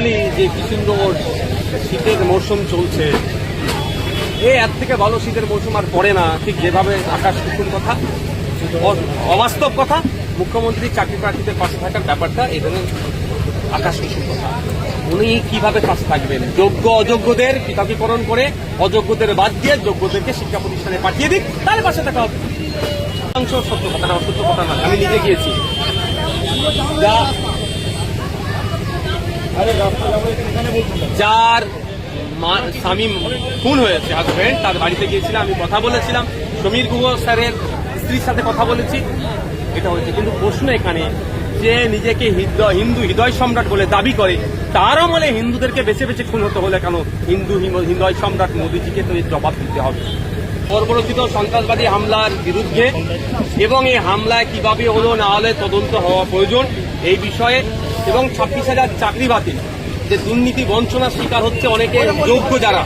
বলি যে কৃষ্ণনগর শীতের মরশুম চলছে। এ এর থেকে ভালো শীতের মরশুম আর পড়ে না। ঠিক যেভাবে আকাশ কুসুম কথা অবাস্তব কথা, মুখ্যমন্ত্রী চাকরি প্রার্থীদের পাশে থাকার ব্যাপারটা এখানে আকাশ কুসুম কথা। উনি কীভাবে পাশে থাকবেন? যোগ্য, অযোগ্যদের পৃথকীকরণ করে, অযোগ্যদের বাদ দিয়ে যোগ্যদেরকে শিক্ষা প্রতিষ্ঠানে পাঠিয়ে দিক তার পাশে থাকা হবে। সত্য কথা না, অসত্য কথা না, আমি নিজে গিয়েছি। যা যার স্বামী খুন হয়েছে হাজব্যান্ড তার বাড়িতে গিয়েছিলাম, আমি কথা বলেছিলাম। সমীর গুহ স্যারের স্ত্রীর সাথে কথা বলেছি। এটা হয়েছে। কিন্তু প্রশ্ন এখানে, যে নিজেকে হিন্দু হৃদয় সম্রাট বলে দাবি করে তার আমলে হিন্দুদেরকে বেছে বেছে খুন হতে হলে কেন হিন্দু হৃদয় সম্রাট মোদীজিকে তো জবাব দিতে হবে? বর্বরচিত সন্ত্রাসবাদী হামলার বিরুদ্ধে, এবং এই হামলায় কীভাবে হলো না হলে তদন্ত হওয়া প্রয়োজন, এই বিষয়ে এবং ছাব্বিশ হাজার চাকরি বাতিল যে দুর্নীতি বঞ্চনার শিকার হচ্ছে অনেকে যোগ্য যারা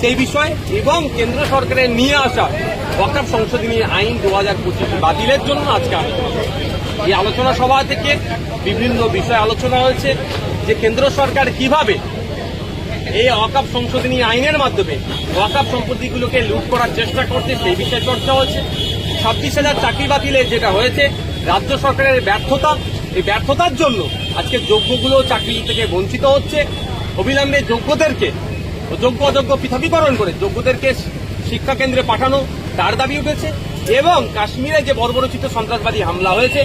সেই বিষয় এবং কেন্দ্র সরকারের নিয়ে আসা ওয়াকাফ সংশোধনী আইন দু হাজার পঁচিশ বাতিলের জন্য আজকে আলোচনা। এই আলোচনা সভা থেকে বিভিন্ন বিষয় আলোচনা হয়েছে যে কেন্দ্র সরকার কীভাবে এই ওয়াকাপ সংশোধনী আইনের মাধ্যমে ওয়াকাপ সম্পত্তিগুলোকে লুট করার চেষ্টা করছে, সেই বিষয়ে চর্চা হয়েছে ছাব্বিশ হাজার চাকরি বাতিলে যেটা হয়েছে, রাজ্য সরকারের ব্যর্থতা এই ব্যর্থতার জন্য আজকে যোগ্যগুলো চাকরি থেকে বঞ্চিত হচ্ছে। অবিলম্বে যোগ্যদেরকে, যোগ্য অযোগ্য পৃথকীকরণ করে যোগ্যদেরকে শিক্ষা কেন্দ্রে পাঠানো তার দাবি উঠেছে এবং কাশ্মীরে যে বর্বরচিত সন্ত্রাসবাদী হামলা হয়েছে,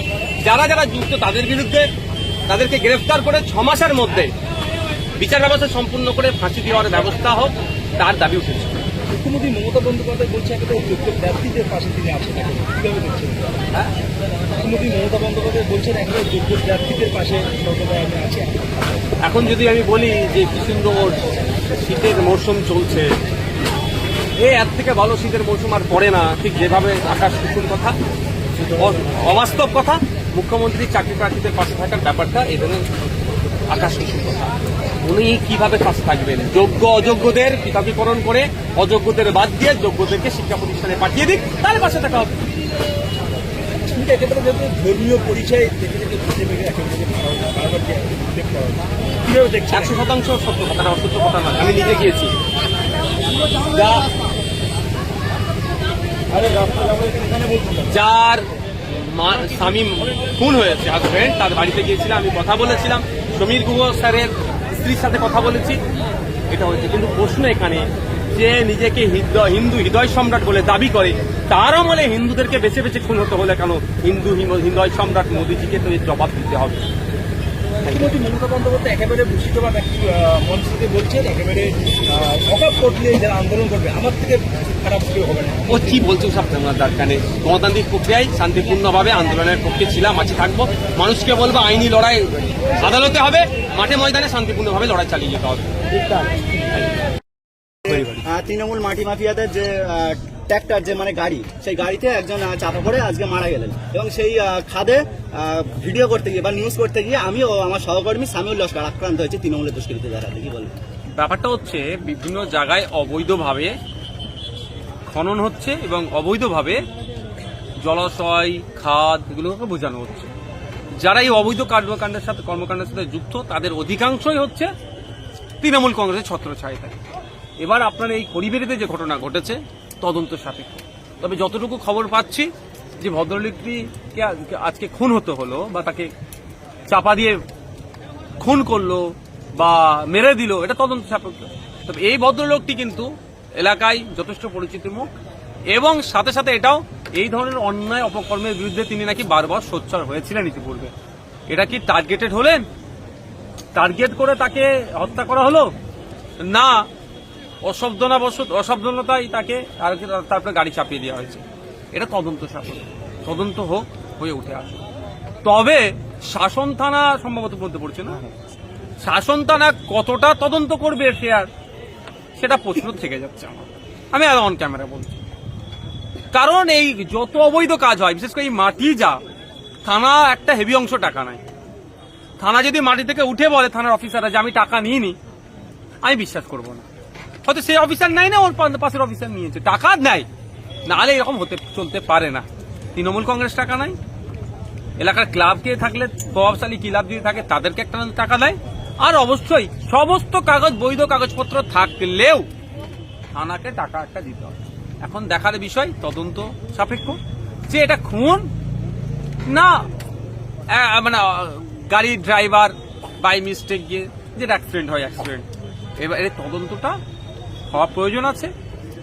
যারা যারা যুক্ত তাদের বিরুদ্ধে তাদেরকে গ্রেফতার করে ছ মাসের মধ্যে বিচার ব্যবস্থা সম্পূর্ণ করে ফাঁসি দেওয়ার ব্যবস্থা হোক, তার দাবি উঠেছে। মুখ্যমন্ত্রী মমতা বন্দ্যোপাধ্যায় বলছে একেবারে যোগ্য প্রার্থীদের পাশে তিনি আছেন এখন কীভাবে দেখছেন? হ্যাঁ? মুখ্যমন্ত্রী মমতা বন্দ্যোপাধ্যায় বলছেন একেবারে যোগ্য প্রার্থীদের পাশে সর্বদা আমি আছি। এখন যদি আমি বলি যে কৃষ্ণনগর শীতের মরশুম চলছে, এ এর থেকে ভালো শীতের মরশুম আর পড়ে না। ঠিক যেভাবে আকাশ কুসুম কথা অবাস্তব কথা, মুখ্যমন্ত্রী চাকরি প্রার্থীদের পাশে থাকার ব্যাপারটা এখানে আকাশ কুসুম কথা। উনি কীভাবে পাশে থাকবেন? যোগ্য অযোগ্যদের পৃথকীকরণ করে অযোগ্যদের বাদ দিয়ে যোগ্যদেরকে শিক্ষা প্রতিষ্ঠানে পাঠিয়ে দিক তার পাশে থাকা হবে। ধর্মীয় পরিচয় একশো শতাংশ সত্য কথা না অসত্য কথা না আমি নিজে গিয়েছি। যার মা- স্বামী খুন হয়েছে হাজব্যান্ড তার বাড়িতে গিয়েছিলাম আমি কথা বলেছিলাম। সমীর গুহ স্যারের স্ত্রীর সাথে কথা বলেছি। এটা হয়েছে কিন্তু প্রশ্ন এখানে, যে নিজেকে হিন্দু হৃদয় সম্রাট বলে দাবি করে তার আমলে হিন্দুদেরকে বেছে বেছে খুন হতে হলে কেন হিন্দু হৃদয় সম্রাট মোদীজিকে তো জবাব দিতে হবে। মুখ্যমন্ত্রী মমতা বন্দ্যোপাধ্যায় একেবারে মুর্শিদাবাদ একটি মঞ্চ থেকে বলছেন একেবারে অকাপ করলে যারা আন্দোলন করবে আমার থেকে খারাপ কেউ হবে না। ও কি বলছে সব আমার দরকার গণতান্ত্রিক প্রক্রিয়ায় শান্তিপূর্ণভাবে আন্দোলনের পক্ষে ছিলাম আছি থাকব। মানুষকে বলব আইনি লড়াই আদালতে হবে মাঠে ময়দানে শান্তিপূর্ণভাবে লড়াই চালিয়ে যেতে হবে। তৃণমূল মাটি মাফিয়াদের যে ট্র্যাক্টর যে মানে গাড়ি, সেই গাড়িতে একজন চাপা পড়ে আজকে মারা গেলেন। এবং সেই খাদে ভিডিও করতে গিয়ে বা নিউজ করতে গিয়ে আমি ও আমার সহকর্মী সামিউল লস্কর আক্রান্ত হয়েছে তৃণমূলের দুষ্কৃতী দ্বারা। কি বলবেন ব্যাপারটা হচ্ছে, বিভিন্ন জায়গায় অবৈধভাবে খনন হচ্ছে এবং অবৈধভাবে জলাশয়, খাদ এগুলোকে বোঝানো হচ্ছে। যারা এই অবৈধ কর্মকাণ্ডের সাথে কর্মকাণ্ডের সাথে যুক্ত, তাদের অধিকাংশই হচ্ছে তৃণমূল কংগ্রেসের ছত্রছায় থাকে এবার আপনার এই করিবেরিতে যে ঘটনা ঘটেছে তদন্ত সাপেক্ষ। তবে যতটুকু খবর পাচ্ছি যে ভদ্রলোকটিকে আজকে- আজকে খুন হতে হলো বা তাকে চাপা দিয়ে খুন করল বা মেরে দিল, এটা তদন্ত সাপেক্ষ। তবে এই ভদ্রলোকটি কিন্তু এলাকায় যথেষ্ট পরিচিত মুখ এবং সাথে সাথে এটাও এই ধরনের অন্যায় অপকর্মের বিরুদ্ধে তিনি নাকি বারবার সোচ্চার হয়েছিলেন ইতিপূর্বে। এটা কি টার্গেটেড হলেন? টার্গেট করে তাকে হত্যা করা হলো? না অসাবধানবশত অসাবধানতাই তাকে আর তারপরে গাড়ি চাপিয়ে দেওয়া হয়েছে। এটা তদন্ত সাপেক্ষ। তদন্ত হোক হয়ে উঠে আসে তবে শাসন থানা সম্ভবত বলতে পড়ছে না? শাসন থানা কতটা তদন্ত করবে সে আর সেটা প্রশ্ন থেকে যাচ্ছে আমার। আমি আর অন ক্যামেরা বলছি। কারণ এই যত অবৈধ কাজ হয় বিশেষ করে এই মাটি যা থানা একটা হেভি অংশ টাকা নাই থানা যদি মাটি থেকে উঠে বলে থানার অফিসাররা যে আমি টাকা নিইনি আমি বিশ্বাস করব না। হয়তো সেই অফিসার নাই না, ওর পাশের অফিসার নিয়েছে টাকা নেয় নাহলে এরকম হতে চলতে পারে না। তৃণমূল কংগ্রেস টাকা নাই। এলাকার ক্লাব দিয়ে থাকলে প্রভাবশালী ক্লাব দিয়ে থাকে, তাদেরকে একটা টাকা দেয়। আর অবশ্যই সমস্ত কাগজ, বৈধ কাগজপত্র থাকলেও থানাকে টাকা একটা দিতে হবে। এখন দেখার বিষয় তদন্ত সাপেক্ষ। যে এটা খুন, না মানে গাড়ির ড্রাইভার বাই মিস্টেক গিয়ে, যেটা অ্যাক্সিডেন্ট হয় অ্যাক্সিডেন্ট এবার এর তদন্তটা হওয়া প্রয়োজন আছে?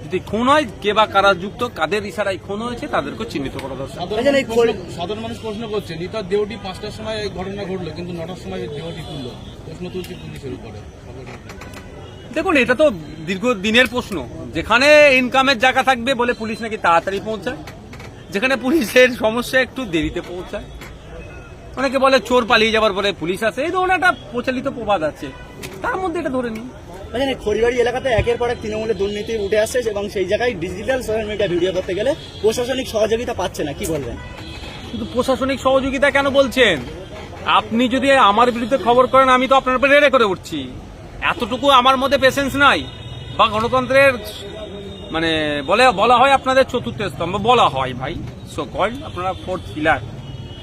যদি খুন হয় কে বা কারা যুক্ত কাদের ইশারায় খুন হয়েছে তাদেরকে চিহ্নিত করা দরকার। সাধারণ মানুষ প্রশ্ন- সাধারণ মানুষ প্রশ্ন করছে নিতার দেহটি পাঁচটার সময় এই ঘটনা ঘটলো কিন্তু নটার সময় দেহটি তুললো। প্রশ্ন তুলছে পুলিশের উপরে। দেখুন এটা তো দীর্ঘ দিনের প্রশ্ন। যেখানে ইনকামের জায়গা থাকবে বলে পুলিশ নাকি তাড়াতাড়ি পৌঁছায়? যেখানে পুলিশের সমস্যা একটু দেরিতে পৌঁছায়? অনেকে বলে চোর পালিয়ে যাবার পরে পুলিশ আসে। এই ধরনের একটা প্রচলিত প্রবাদ আছে। তার মধ্যে এটা ধরে নিই এই খড়িবাড়ি এলাকাতে একের পর এক তৃণমূলের দুর্নীতি উঠে আসছে এবং সেই জায়গায় ডিজিটাল সোশ্যাল মিডিয়া ভিডিও করতে গেলে প্রশাসনিক সহযোগিতা পাচ্ছে না, কি বলবেন? কিন্তু প্রশাসনিক সহযোগিতা কেন বলছেন? আপনি যদি আমার বিরুদ্ধে খবর করেন, আমি তো আপনার উপরে রেড়ে করে উঠছি। এতটুকু আমার মধ্যে পেশেন্স নাই। বা গণতন্ত্রের মানে বলে, বলা হয় আপনাদের চতুর্থ স্তম্ভ, বলা হয় ভাই। সো কল আপনারা ফোর্থ পিলার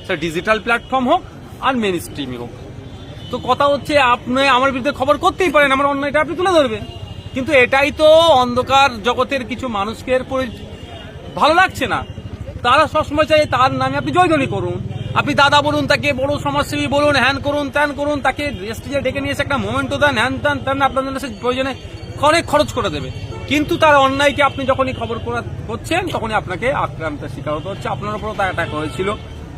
সে ডিজিটাল প্ল্যাটফর্ম হোক আর মেন স্ট্রিমই হোক। তো কথা হচ্ছে আপনি আমার বিরুদ্ধে খবর করতেই পারেন, আমার অন্যায়টা আপনি তুলে ধরবেন। কিন্তু এটাই তো অন্ধকার জগতের কিছু মানুষকে ভালো লাগছে না। তারা সবসময় চাই তার নামে আপনি জয়ধ্বনি করুন। আপনি দাদা বলুন, তাকে বড় সমাজসেবী বলুন, হ্যান করুন, ত্যান করুন, তাকে স্টেজে ডেকে নিয়ে এসে একটা মোমেন্টও দেন, হ্যান ত্যান ত্যান জন্য সে প্রয়োজনে অনেক খরচ করে দেবে। কিন্তু তার অন্যায়কে আপনি যখনই খবর করা করছেন, তখনই আপনাকে আক্রান্তের শিকার হতে হচ্ছে। আপনার উপরও তা অ্যাটাক হয়েছিল।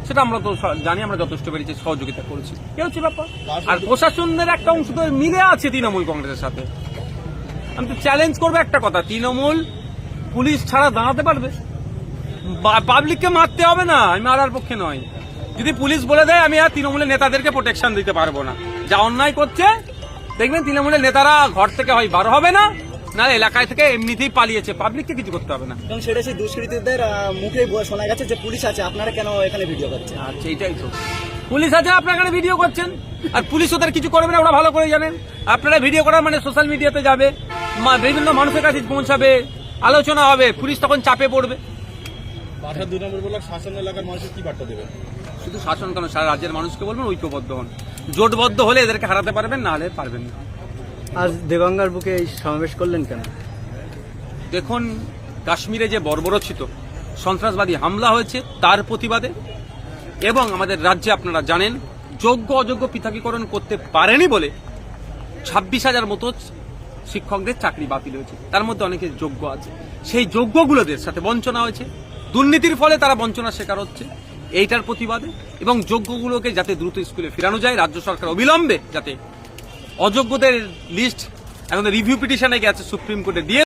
সেটা আমরা তো জানি আমরা যথেষ্ট পেরেছি সহযোগিতা করেছি। এ হচ্ছে ব্যাপার। আর প্রশাসনের একটা অংশ তো মিলে আছে তৃণমূল কংগ্রেসের সাথে। আমি তো চ্যালেঞ্জ করব একটা কথা তৃণমূল পুলিশ ছাড়া দাঁড়াতে পারবে? পাবলিককে মারতে হবে না আমি মারার পক্ষে নয় যদি পুলিশ বলে দেয় আমি আর তৃণমূলের নেতাদেরকে প্রোটেকশন দিতে পারব না। যা অন্যায় করছে দেখবেন তৃণমূলের নেতারা ঘর থেকে হয় বার হবে না। না এলাকায় থেকে এমনিতেই পালিয়েছে। পাবলিককে কিছু করতে হবে না। এবং সেটা সেই দুষ্কৃতীদের মুখে শোনা গেছে যে পুলিশ আছে আপনারা কেন এখানে ভিডিও করছেন? আচ্ছা এইটাই তো। পুলিশ আছে আপনার এখানে ভিডিও করছেন? আর পুলিশ ওদের কিছু করবে না ওরা ভালো করে জানেন। আপনারা ভিডিও করার মানে সোশ্যাল মিডিয়াতে যাবে মা- বিভিন্ন মানুষের কাছে পৌঁছাবে আলোচনা হবে পুলিশ তখন চাপে পড়বে। বাসা দুই নম্বর ব্লক শাসন এলাকার মানুষের কি বার্তা দেবে শুধু শাসন কেন সারা রাজ্যের মানুষকে বলবেন ঐক্যবদ্ধ হন। জোটবদ্ধ হলে এদেরকে হারাতে পারবেন না হলে পারবেন না। আজ দেগঙ্গার বুকে এই সমাবেশ করলেন কেন? দেখুন, কাশ্মীরে যে বর্বরচিত সন্ত্রাসবাদী হামলা হয়েছে, তার প্রতিবাদে এবং আমাদের রাজ্যে আপনারা জানেন, যোগ্য অযোগ্য পৃথকীকরণ করতে পারেনি বলে ছাব্বিশ হাজার মতো শিক্ষকদের চাকরি বাতিল হয়েছে। তার মধ্যে অনেকে যোগ্য আছে। সেই যোগ্যগুলোদের সাথে বঞ্চনা হয়েছে। দুর্নীতির ফলে তারা বঞ্চনার শিকার হচ্ছে। এইটার প্রতিবাদে এবং যোগ্যগুলোকে যাতে দ্রুত স্কুলে ফেরানো যায়, রাজ্য সরকার অবিলম্বে যাতে অযোগ্যদের লিস্ট এখন রিভিউ পিটিশনে গেছে সুপ্রিম কোর্টে দিয়ে